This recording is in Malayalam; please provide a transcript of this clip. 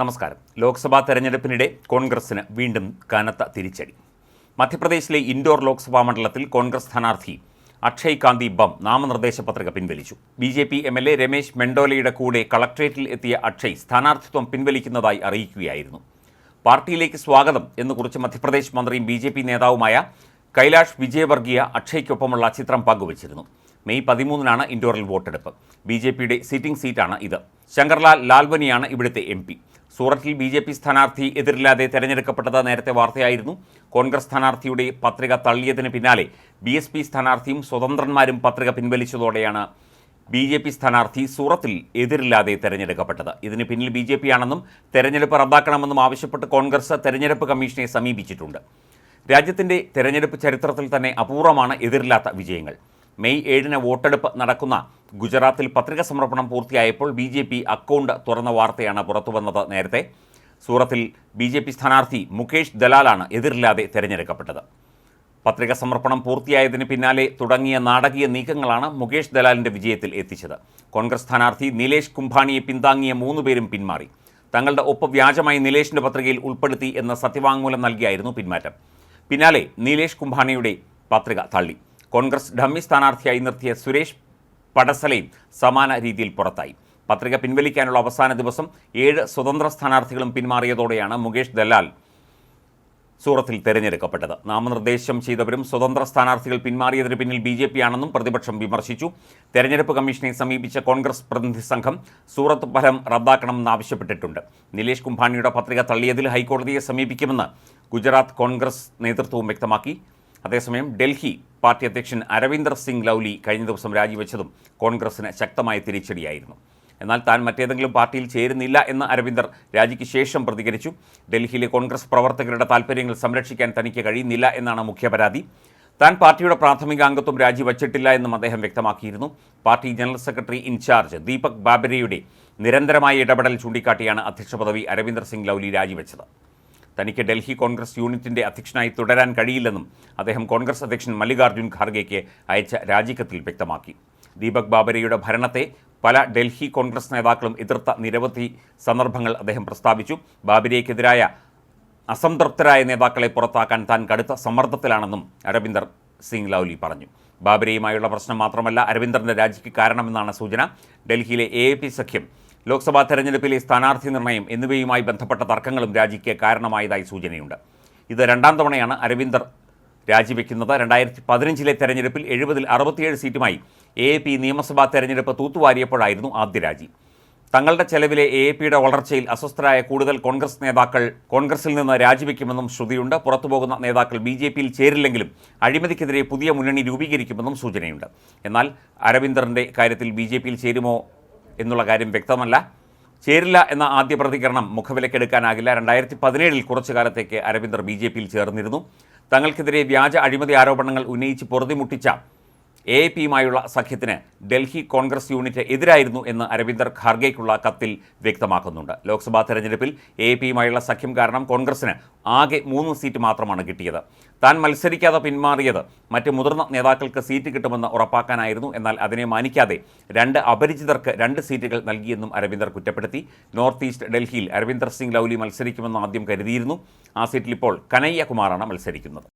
നമസ്കാരം. ലോക്സഭാ തെരഞ്ഞെടുപ്പിനിടെ കോൺഗ്രസിന് വീണ്ടും കനത്ത തിരിച്ചടി. മധ്യപ്രദേശിലെ ഇൻഡോർ ലോക്സഭാ മണ്ഡലത്തിൽ കോൺഗ്രസ് സ്ഥാനാർത്ഥി അക്ഷയ് കാന്തി ബം നാമനിർദ്ദേശ പത്രിക പിൻവലിച്ചു. B J P M L A Ramesh മെൻഡോലയുടെ കൂടെ കളക്ട്രേറ്റിൽ എത്തിയ അക്ഷയ് സ്ഥാനാർത്ഥിത്വം പിൻവലിക്കുന്നതായി അറിയിക്കുകയായിരുന്നു. പാർട്ടിയിലേക്ക് സ്വാഗതം എന്ന് കുറിച്ച് മധ്യപ്രദേശ് മന്ത്രിയും ബി ജെ പി നേതാവുമായ കൈലാഷ് വിജയവർഗീയ അക്ഷയ്ക്കൊപ്പമുള്ള ചിത്രം പങ്കുവച്ചിരുന്നു. മെയ് പതിമൂന്നിനാണ് ഇൻഡോറിൽ വോട്ടെടുപ്പ്. ബി ജെ പിയുടെ സിറ്റിംഗ് സീറ്റാണ് ഇത്. ശങ്കർലാൽ ലാൽവനിയാണ് ഇവിടുത്തെ എം പി. സൂറത്തിൽ ബി ജെ പി സ്ഥാനാർത്ഥി എതിരില്ലാതെ തെരഞ്ഞെടുക്കപ്പെട്ടത് നേരത്തെ വാർത്തയായിരുന്നു. കോൺഗ്രസ് സ്ഥാനാർത്ഥിയുടെ പത്രിക തള്ളിയതിന് പിന്നാലെ ബി എസ് പി സ്ഥാനാർത്ഥിയും സ്വതന്ത്രന്മാരും പത്രിക പിൻവലിച്ചതോടെയാണ് ബി ജെ പി സ്ഥാനാർത്ഥി സൂറത്തിൽ എതിരില്ലാതെ തെരഞ്ഞെടുക്കപ്പെട്ടത്. ഇതിന് പിന്നിൽ ബി ജെ പി ആണെന്നും തെരഞ്ഞെടുപ്പ് റദ്ദാക്കണമെന്നും ആവശ്യപ്പെട്ട് കോൺഗ്രസ് തെരഞ്ഞെടുപ്പ് കമ്മീഷനെ സമീപിച്ചിട്ടുണ്ട്. രാജ്യത്തിന്റെ തെരഞ്ഞെടുപ്പ് ചരിത്രത്തിൽ തന്നെ അപൂർവമാണ് എതിരില്ലാത്ത വിജയങ്ങൾ. മെയ് ഏഴിന് വോട്ടെടുപ്പ് നടക്കുന്ന ഗുജറാത്തിൽ പത്രിക സമർപ്പണം പൂർത്തിയായപ്പോൾ ബി ജെ പി അക്കൗണ്ട് തുറന്ന വാർത്തയാണ് പുറത്തുവന്നത് നേരത്തെ. സൂറത്തിൽ ബി ജെ പി സ്ഥാനാർത്ഥി മുകേഷ് ദലാലാണ് എതിരില്ലാതെ തിരഞ്ഞെടുക്കപ്പെട്ടത്. പത്രിക സമർപ്പണം പൂർത്തിയായതിന് പിന്നാലെ തുടങ്ങിയ നാടകീയ നീക്കങ്ങളാണ് മുകേഷ് ദലാലിന്റെ വിജയത്തിൽ എത്തിച്ചത്. കോൺഗ്രസ് സ്ഥാനാർത്ഥി നിലേഷ് കുംഭാണിയെ പിന്താങ്ങിയ മൂന്നുപേരും പിന്മാറി. തങ്ങളുടെ ഒപ്പ് വ്യാജമായി നിലേഷിന്റെ പത്രികയിൽ ഉൾപ്പെടുത്തി എന്ന സത്യവാങ്മൂലം നൽകിയായിരുന്നു പിന്മാറ്റം. പിന്നാലെ നിലേഷ് കുംഭാണിയുടെ പത്രിക തള്ളി. കോൺഗ്രസ് ഡമ്മി സ്ഥാനാർത്ഥിയായി നിർത്തിയ സുരേഷ് പടസലയും സമാന രീതിയിൽ പുറത്തായി. പത്രിക പിൻവലിക്കാനുള്ള അവസാന ദിവസം ഏഴ് സ്വതന്ത്ര സ്ഥാനാർത്ഥികളും പിന്മാറിയതോടെയാണ് മുകേഷ് ദലാൽ സൂറത്തിൽ തെരഞ്ഞെടുക്കപ്പെട്ടത്. നാമനിർദ്ദേശം ചെയ്തവരും സ്വതന്ത്ര സ്ഥാനാർത്ഥികൾ പിന്മാറിയതിന് പിന്നിൽ ബി ജെ പി ആണെന്നും പ്രതിപക്ഷം വിമർശിച്ചു. തെരഞ്ഞെടുപ്പ് കമ്മീഷനെ സമീപിച്ച കോൺഗ്രസ് പ്രതിനിധി സംഘം സൂറത്ത് ഫലം റദ്ദാക്കണമെന്ന് ആവശ്യപ്പെട്ടിട്ടുണ്ട്. നിലേഷ് കുംഭാണിയുടെ പത്രിക തള്ളിയതിൽ ഹൈക്കോടതിയെ സമീപിക്കുമെന്ന് ഗുജറാത്ത് കോൺഗ്രസ് നേതൃത്വവും വ്യക്തമാക്കി. അതേസമയം ഡൽഹി പാർട്ടി അധ്യക്ഷൻ അരവിന്ദർ സിംഗ് ലൗലി കഴിഞ്ഞ ദിവസം രാജിവെച്ചതും കോൺഗ്രസിന് ശക്തമായ തിരിച്ചടിയായിരുന്നു. എന്നാൽ താൻ മറ്റേതെങ്കിലും പാർട്ടിയിൽ ചേരുന്നില്ല എന്ന് അരവിന്ദർ രാജിക്ക് ശേഷം പ്രതികരിച്ചു. ഡൽഹിയിലെ കോൺഗ്രസ് പ്രവർത്തകരുടെ താൽപ്പര്യങ്ങൾ സംരക്ഷിക്കാൻ തനിക്ക് കഴിയുന്നില്ല എന്നാണ് മുഖ്യ പരാതി താൻ പാർട്ടിയുടെ പ്രാഥമിക അംഗത്വം രാജിവച്ചിട്ടില്ല എന്നും അദ്ദേഹം വ്യക്തമാക്കിയിരുന്നു. Party general secretary incharge Deepak ബാബരയുടെ നിരന്തരമായ ഇടപെടൽ ചൂണ്ടിക്കാട്ടിയാണ് അധ്യക്ഷ പദവി അരവിന്ദർ സിംഗ് ലൗലി രാജിവെച്ചത്. തനിക്ക് ഡൽഹി കോൺഗ്രസ് യൂണിറ്റിന്റെ അധ്യക്ഷനായി തുടരാൻ കഴിയില്ലെന്നും അദ്ദേഹം കോൺഗ്രസ് അധ്യക്ഷൻ മല്ലികാർജുൻ ഖാർഗെയ്ക്ക് അയച്ച രാജിക്കത്തിൽ വ്യക്തമാക്കി. ദീപക് ബാബരയുടെ ഭരണത്തെ പല ഡൽഹി കോൺഗ്രസ് നേതാക്കളും എതിർത്ത നിരവധി സന്ദർഭങ്ങൾ അദ്ദേഹം പ്രസ്താവിച്ചു. ബാബരയ്ക്കെതിരായ അസംതൃപ്തരായ നേതാക്കളെ പുറത്താക്കാൻ താൻ കടുത്ത സമ്മർദ്ദത്തിലാണെന്നും അരവിന്ദർ സിംഗ് ലൗലി പറഞ്ഞു. ബാബരയുമായുള്ള പ്രശ്നം മാത്രമല്ല അരവിന്ദറിന്റെ രാജിക്ക് കാരണമെന്നാണ് സൂചന. ഡൽഹിയിലെ എ സഖ്യം ലോക്സഭാ തെരഞ്ഞെടുപ്പിലെ സ്ഥാനാർത്ഥി നിർണയം എന്നിവയുമായി ബന്ധപ്പെട്ട തർക്കങ്ങളും രാജിക്ക് കാരണമായതായി സൂചനയുണ്ട്. ഇത് രണ്ടാം തവണയാണ് അരവിന്ദർ രാജിവെക്കുന്നത്. രണ്ടായിരത്തി പതിനഞ്ചിലെ തെരഞ്ഞെടുപ്പിൽ എഴുപതിൽ അറുപത്തിയേഴ് സീറ്റുമായി എ എ പി നിയമസഭാ തെരഞ്ഞെടുപ്പ് തൂത്തുവാരിയപ്പോഴായിരുന്നു ആദ്യ രാജി. തങ്ങളുടെ ചെലവിലെ എ പിയുടെ വളർച്ചയിൽ അസ്വസ്ഥരായ കൂടുതൽ കോൺഗ്രസ് നേതാക്കൾ കോൺഗ്രസിൽ നിന്ന് രാജിവെക്കുമെന്നും ശ്രുതിയുണ്ട്. പുറത്തുപോകുന്ന നേതാക്കൾ ബി ജെ പിയിൽ ചേരില്ലെങ്കിലും അഴിമതിക്കെതിരെ പുതിയ മുന്നണി രൂപീകരിക്കുമെന്നും സൂചനയുണ്ട്. എന്നാൽ അരവിന്ദറിന്റെ കാര്യത്തിൽ ബി ജെ പിയിൽ ചേരുമോ എന്നുള്ള കാര്യം വ്യക്തമല്ല. ചേരില്ല എന്ന ആദ്യ പ്രതികരണം മുഖവിലക്കെടുക്കാനാകില്ല രണ്ടായിരത്തി പതിനേഴിൽ കുറച്ചു കാലത്തേക്ക് അരവിന്ദർ ബി ജെ പിയിൽ ചേർന്നിരുന്നു. തങ്ങൾക്കെതിരെ വ്യാജ അഴിമതി ആരോപണങ്ങൾ ഉന്നയിച്ച് പൊറുതിമുട്ടിച്ച എ പിയുമായുള്ള സഖ്യത്തിന് ഡൽഹി കോൺഗ്രസ് യൂണിറ്റ് എതിരായിരുന്നു എന്ന് അരവിന്ദർ ഖാർഗെയ്ക്കുള്ള കത്തിൽ വ്യക്തമാക്കുന്നുണ്ട്. ലോക്സഭാ തെരഞ്ഞെടുപ്പിൽ എ പിയുമായുള്ള സഖ്യം കാരണം കോൺഗ്രസിന് ആകെ മൂന്ന് സീറ്റ് മാത്രമാണ് കിട്ടിയത്. താൻ മത്സരിക്കാതെ പിന്മാറിയത് മറ്റ് മുതിർന്ന നേതാക്കൾക്ക് സീറ്റ് കിട്ടുമെന്ന് ഉറപ്പാക്കാനായിരുന്നു. എന്നാൽ അതിനെ മാനിക്കാതെ രണ്ട് അപരിചിതർക്ക് രണ്ട് സീറ്റുകൾ നൽകിയെന്നും അരവിന്ദർ കുറ്റപ്പെടുത്തി. നോർത്ത് ഈസ്റ്റ് ഡൽഹിയിൽ അരവിന്ദർ സിംഗ് ലൗലി മത്സരിക്കുമെന്ന് ആദ്യം കരുതിയിരുന്നു. ആ സീറ്റിൽ ഇപ്പോൾ കനയ്യകുമാറാണ് മത്സരിക്കുന്നത്.